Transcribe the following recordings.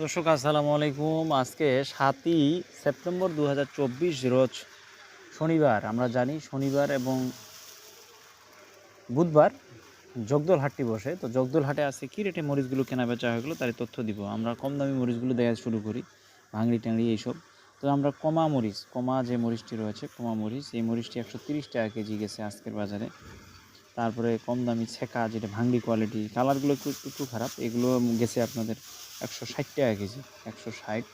দর্শক, আসসালামু আলাইকুম। আজকে সাতই সেপ্টেম্বর দু হাজার চব্বিশ রোজ শনিবার। আমরা জানি শনিবার এবং বুধবার জগদল হাটটি বসে। তো জগদল হাটে আজকে কী রেটে মরিচগুলো কেনা বেচা হয়ে গেলো তার তথ্য দিব। আমরা কম দামি মরিচগুলো দেওয়া শুরু করি, ভাঙড়ি টাংড়ি এইসব। তো আমরা কমা মরিচ, কমা যে মরিচটি রয়েছে, কমা মরিচ, এই মরিচটি একশো টাকা কেজি গেছে আজকের বাজারে। তারপরে কম দামি ছেঁকা, যেটা ভাঙড়ি কোয়ালিটি কালারগুলো একটু একটু খারাপ, এগুলো গেছে আপনাদের একশো ষাট টাকা কেজি, একশো ষাট।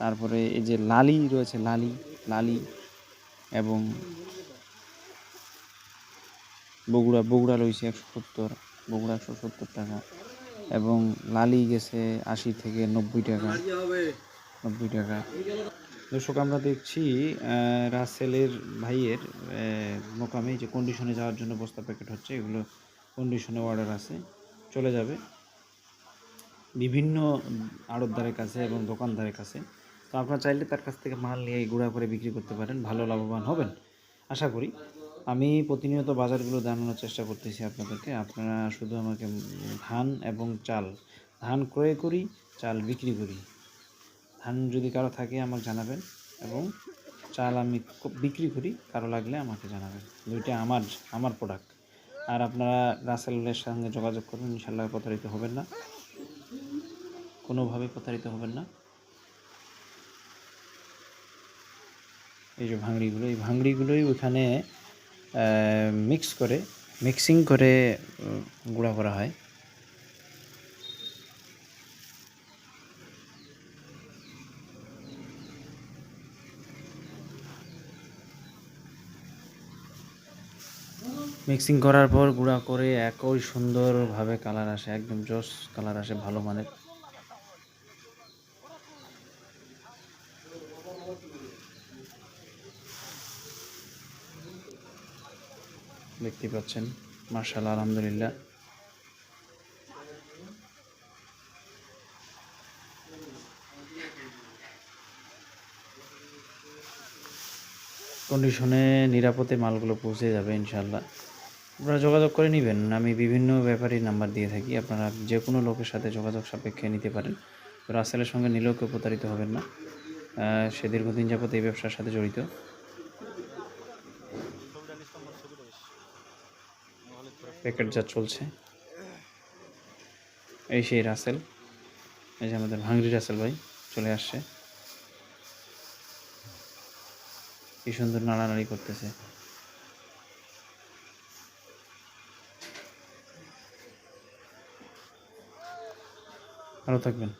তারপরে এই যে লালি রয়েছে, লালি লালি এবং বগুড়া বগুড়া রয়েছে একশো সত্তর, বগুড়া একশো সত্তর টাকা এবং লালি গেছে আশি থেকে নব্বই টাকা নব্বই টাকা। দর্শক, আমরা দেখছি রাসেলের ভাইয়ের মোকামে যে কন্ডিশনে যাওয়ার জন্য বস্তা প্যাকেট হচ্ছে, এগুলো কন্ডিশনে অর্ডার আছে, চলে যাবে। বিভিন্ন আড়তদারের কাছে এবং দোকানদারের কাছে। তো আপনারা চাইলে তার কাছ থেকে মাল নিয়ে গুঁড়া করে বিক্রি করতে পারেন, ভালো লাভবান হবেন, আশা করি। আমি প্রতিনিয়ত বাজারগুলো জানানোর চেষ্টা করতেছি আপনাদেরকে। আপনারা শুধু আমাকে ধান এবং চাল, ধান ক্রয় করি, চাল বিক্রি করি। ধান যদি কারও থাকে আমাকে জানাবেন এবং চাল আমি বিক্রি করি, কারও লাগলে আমাকে জানাবেন। দুইটা আমার আমার প্রোডাক্ট আর আপনারা রাসেলের সঙ্গে যোগাযোগ করুন ইনশাল্লাহ প্রতারিত হবেন না। কোনোভাবে প্রতারিত হবেন না। এই যে ভাঙড়িগুলো, এই ভাঙড়িগুলোই ওখানে মিক্স করে মিক্সিং করে গুঁড়া করা হয়। মিক্সিং করার পর গুঁড়া করে একই সুন্দরভাবে কালার আসে, একদম জস কালার আসে, ভালো মানের। দেখতে পাচ্ছেন মার্শাল আলহামদুলিল্লাহ। কন্ডিশনে নিরাপদে মালগুলো পৌঁছে যাবে ইনশাল্লাহ আপনারা যোগাযোগ করে নেবেন। আমি বিভিন্ন ব্যাপারী নাম্বার দিয়ে থাকি। আপনারা যে কোনো লোকের সাথে যোগাযোগ সাপেক্ষে নিতে পারেন। রাসেলের সঙ্গে নিলেও কেউ প্রতারিত হবেন না। সে দীর্ঘদিন যাবত এই ব্যবসার সাথে জড়িত। প্যাকেট যা চলছে। এই সেই রাসেল। এই যে আমাদের ভাঙড়ি রাসেল ভাই চলে আসছে। কি সুন্দর নাড়ানাড়ি করতেছে। ভালো থাকবেন।